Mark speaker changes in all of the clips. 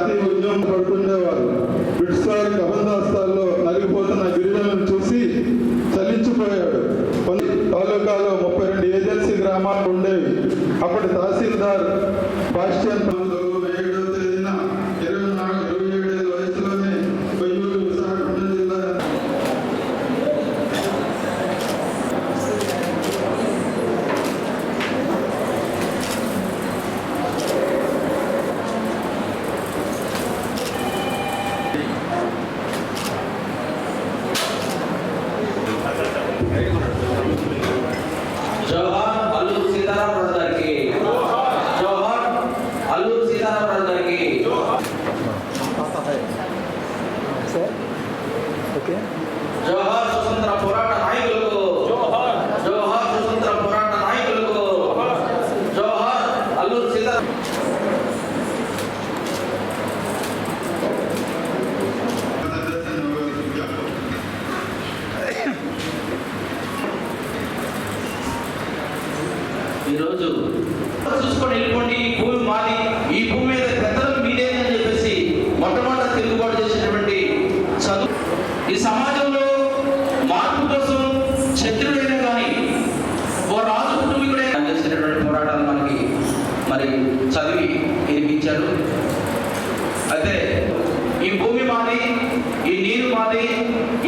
Speaker 1: అతి ఉద్యమం పడుతుండేవారు. విడ్సార్ కబందాస్తాల్లో నలిగిపోతున్న గిరిజనులను చూసి చలించిపోయాడు. కొన్ని తాలూకాలో ముప్పై రెండు ఏజెన్సీ గ్రామాలు ఉండేవి. అప్పటి తహసీల్దార్ బాస్టియన్ ఈ సమాజంలో మార్పు కోసం శత్రుడైనా కానీ ఓ రాజు కుటుంబీకుడైనా చేసినటువంటి పోరాటాలు మనకి మరి చదివి వినిపించారు. అయితే ఈ భూమి మాది ఈ నీరు మాది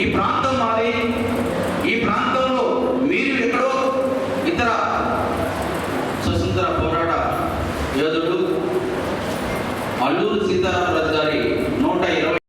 Speaker 1: ఈ ప్రాంతం మాది ఈ ప్రాంతంలో మీరు ఎక్కడో ఇతర స్వతంత్ర పోరాట యోధుడు అల్లూరు సీతారామరాజు గారి నూట ఇరవై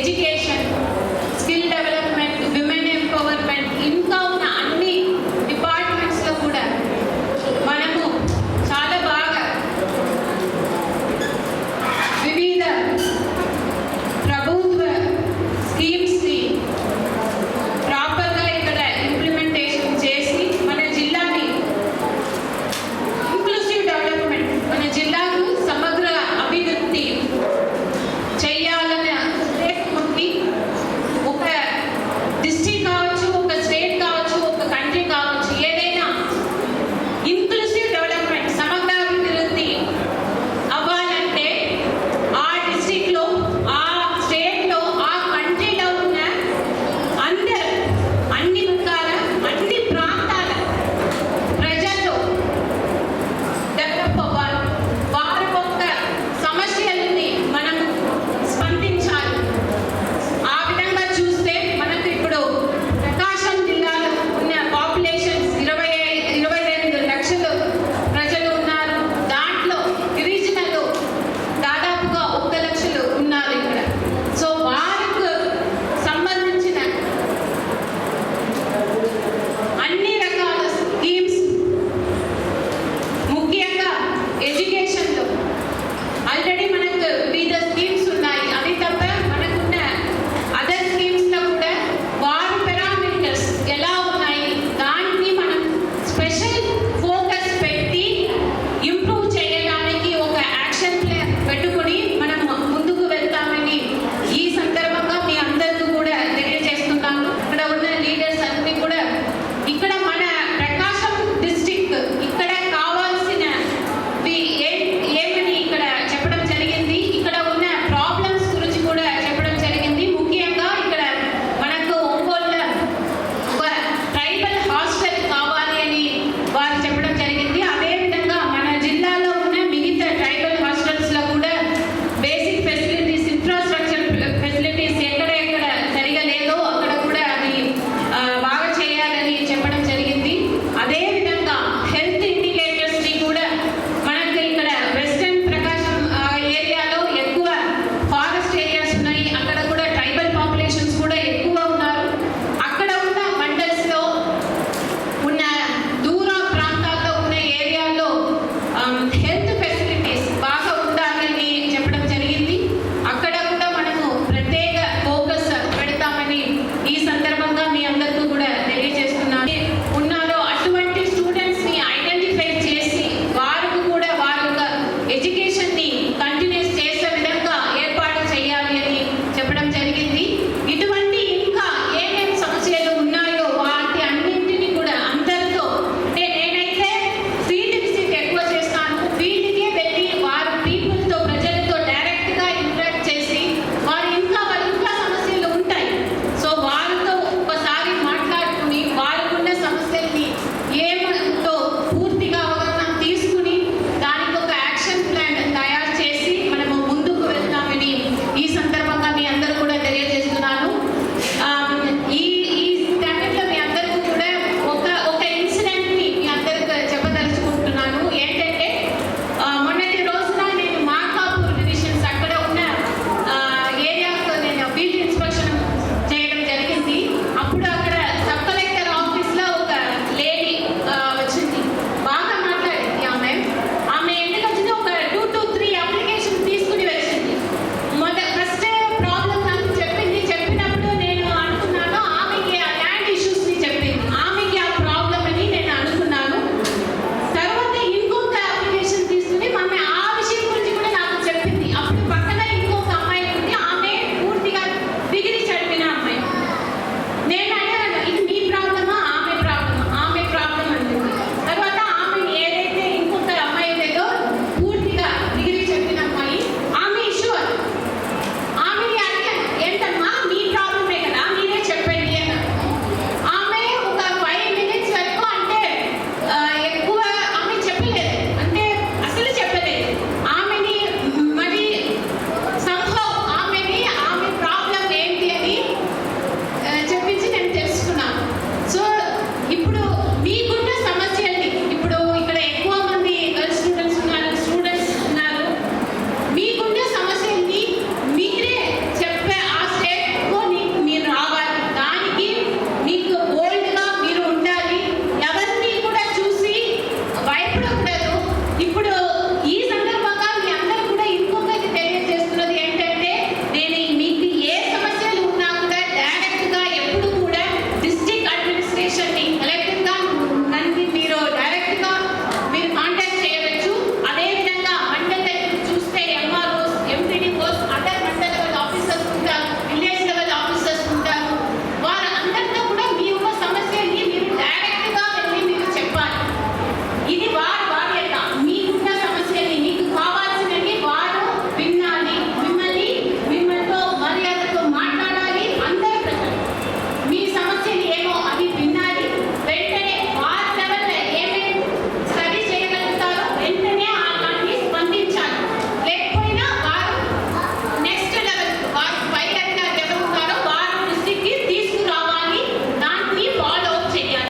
Speaker 2: education